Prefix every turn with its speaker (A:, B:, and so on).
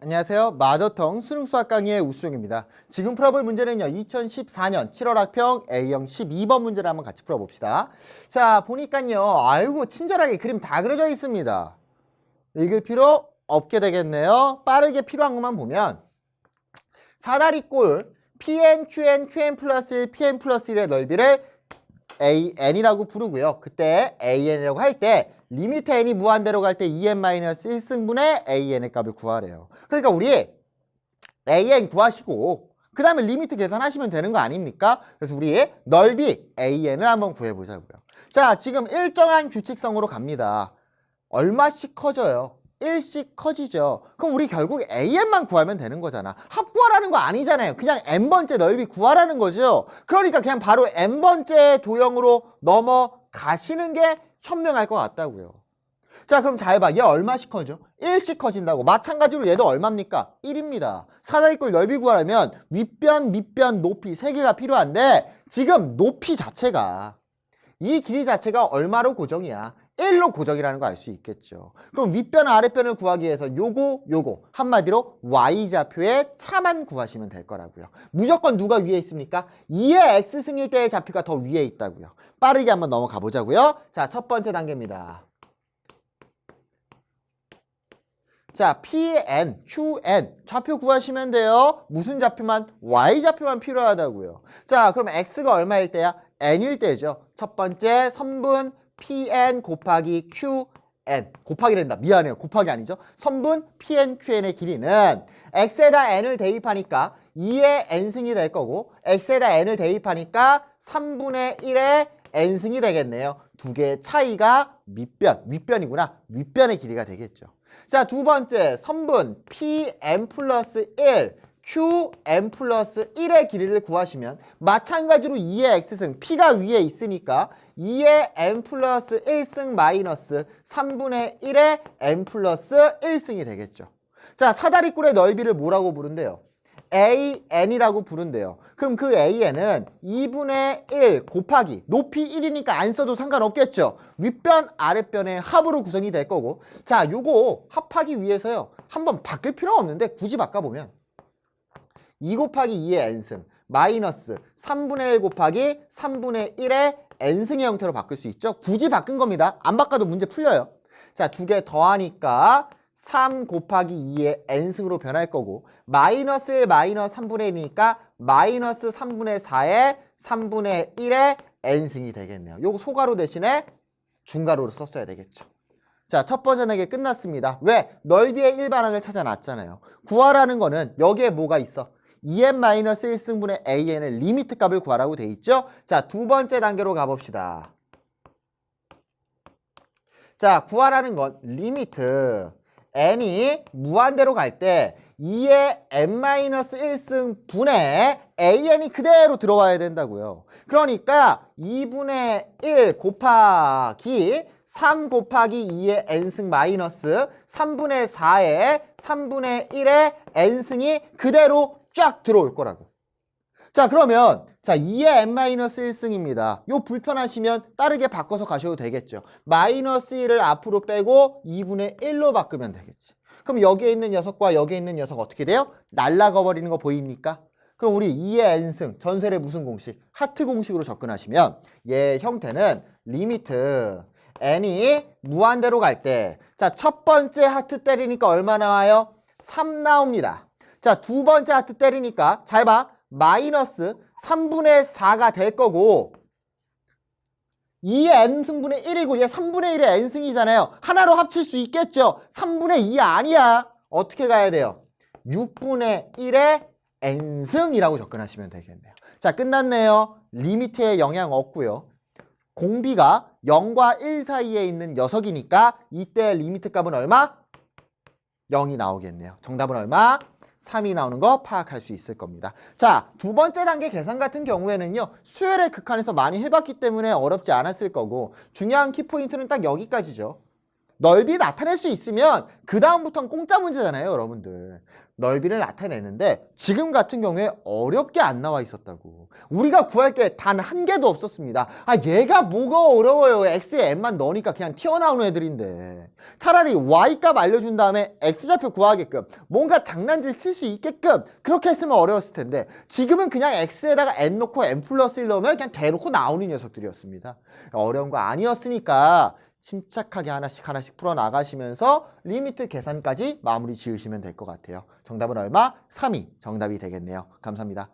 A: 안녕하세요. 마더텅 수능 수학 강의의 우수정입니다. 지금 풀어볼 문제는요. 2014년 7월 학평 A형 12번 문제를 한번 같이 풀어봅시다. 자, 보니까요. 아이고, 친절하게 그림 다 그려져 있습니다. 읽을 필요 없게 되겠네요. 빠르게 필요한 것만 보면 사다리꼴 PN, QN, QN 플러스 1, PN 플러스 1의 넓이를 AN이라고 부르고요. 그때 AN이라고 할 때 리미트 n이 무한대로 갈때 2n-1승분의 AN의 값을 구하래요. 그러니까 우리 AN 구하시고 그 다음에 리미트 계산하시면 되는 거 아닙니까? 그래서 우리 넓이 AN을 한번 구해보자고요. 자, 지금 일정한 규칙성으로 갑니다. 얼마씩 커져요? 1씩 커지죠. 그럼 우리 결국 AN만 구하면 되는 거잖아. 합 구하라는 거 아니잖아요. 그냥 n번째 넓이 구하라는 거죠. 그러니까 그냥 바로 n번째 도형으로 넘어가시는 게 현명할 것 같다고요. 자 그럼 잘 봐. 얘 얼마씩 커져? 1씩 커진다고. 마찬가지로 얘도 얼마입니까? 1입니다. 사다리꼴 넓이 구하려면 윗변, 밑변, 높이 세 개가 필요한데 지금 높이 자체가 이 길이 자체가 얼마로 고정이야? 1로 고정이라는 거알수 있겠죠. 그럼 윗변, 아랫변을 구하기 위해서 요거, 요거 한마디로 y좌표의 차만 구하시면 될 거라고요. 무조건 누가 위에 있습니까? 2의 x승일 때의 좌표가 더 위에 있다고요. 빠르게 한번 넘어가 보자고요. 자, 첫 번째 단계입니다. 자, PN, QN 좌표 구하시면 돼요. 무슨 좌표만? Y좌표만 필요하다고요. 자, 그럼 X가 얼마일 때야? N일 때죠. 첫 번째 선분 PN 곱하기 QN 곱하기 된다. 미안해요. 곱하기 아니죠. 선분 PN, QN의 길이는 X에다 N을 대입하니까 2의 N승이 될 거고 X에다 N을 대입하니까 3분의 1의 N승이 되겠네요. 두 개의 차이가 밑변, 윗변이구나. 윗변의 길이가 되겠죠. 자, 두 번째 선분 PM 플러스 1 QM 플러스 1의 길이를 구하시면 마찬가지로 2의 X승 P가 위에 있으니까 2의 M 플러스 1승 마이너스 3분의 1의 M 플러스 1승이 되겠죠. 자, 사다리꼴의 넓이를 뭐라고 부른대요? AN이라고 부른대요. 그럼 그 AN은 2분의 1 곱하기 높이 1이니까 안 써도 상관없겠죠. 윗변 아랫변의 합으로 구성이 될 거고 자 요거 합하기 위해서요. 한번 바뀔 필요가 없는데 굳이 바꿔보면 2 곱하기 2의 n승 마이너스 3분의 1 곱하기 3분의 1의 n승의 형태로 바꿀 수 있죠. 굳이 바꾼 겁니다. 안 바꿔도 문제 풀려요. 자, 두 개 더하니까 3 곱하기 2의 n승으로 변할 거고 마이너스의 마이너스 3분의 1이니까 마이너스 3분의 4의 3분의 1의 n승이 되겠네요. 요거 소가로 대신에 중가로를 썼어야 되겠죠. 자, 첫 번째 단계 끝났습니다. 왜? 넓이의 일반항을 찾아놨잖아요. 구하라는 거는 여기에 뭐가 있어? 2n-1승분의 an의 리미트 값을 구하라고 돼 있죠? 자, 두 번째 단계로 가봅시다. 자, 구하라는 건 리미트 n이 무한대로 갈 때 2의 n-1승 분의 an이 그대로 들어와야 된다고요. 그러니까 2분의 1 곱하기 3 곱하기 2의 n승 마이너스 3분의 4의 3분의 1의 n승이 그대로 쫙 들어올 거라고. 자 그러면 자 2의 n-1승입니다. 요 불편하시면 빠르게 바꿔서 가셔도 되겠죠. 마이너스 1을 앞으로 빼고 2분의 1로 바꾸면 되겠지. 그럼 여기에 있는 녀석과 여기에 있는 녀석 어떻게 돼요? 날라가 버리는 거 보입니까? 그럼 우리 2의 n승 전셀의 무슨 공식? 하트 공식으로 접근하시면 얘 형태는 리미트 n이 무한대로 갈 때 자 첫 번째 하트 때리니까 얼마 나와요? 3 나옵니다. 자 두 번째 하트 때리니까 잘 봐. 마이너스 3분의 4가 될 거고 2의 n승분의 1이고 얘 3분의 1의 n승이잖아요. 하나로 합칠 수 있겠죠. 3분의 2 아니야. 어떻게 가야 돼요? 6분의 1의 n승이라고 접근하시면 되겠네요. 자 끝났네요. 리미트에 영향 없고요. 공비가 0과 1 사이에 있는 녀석이니까 이때 리미트 값은 얼마? 0이 나오겠네요. 정답은 얼마? 3이 나오는 거 파악할 수 있을 겁니다. 자, 두 번째 단계 계산 같은 경우에는요. 수열의 극한에서 많이 해봤기 때문에 어렵지 않았을 거고 중요한 키포인트는 딱 여기까지죠. 넓이 나타낼 수 있으면 그 다음부터는 공짜 문제잖아요, 여러분들. 넓이를 나타내는데 지금 같은 경우에 어렵게 안 나와 있었다고. 우리가 구할 게 단 한 개도 없었습니다. 아, 얘가 뭐가 어려워요. x에 n만 넣으니까 그냥 튀어나오는 애들인데. 차라리 y 값 알려준 다음에 x좌표 구하게끔 뭔가 장난질 칠 수 있게끔 그렇게 했으면 어려웠을 텐데 지금은 그냥 x에다가 n 넣고 n 플러스 1 넣으면 그냥 대놓고 나오는 녀석들이었습니다. 어려운 거 아니었으니까 침착하게 하나씩 하나씩 풀어나가시면서 리미트 계산까지 마무리 지으시면 될 것 같아요. 정답은 얼마? 3이 정답이 되겠네요. 감사합니다.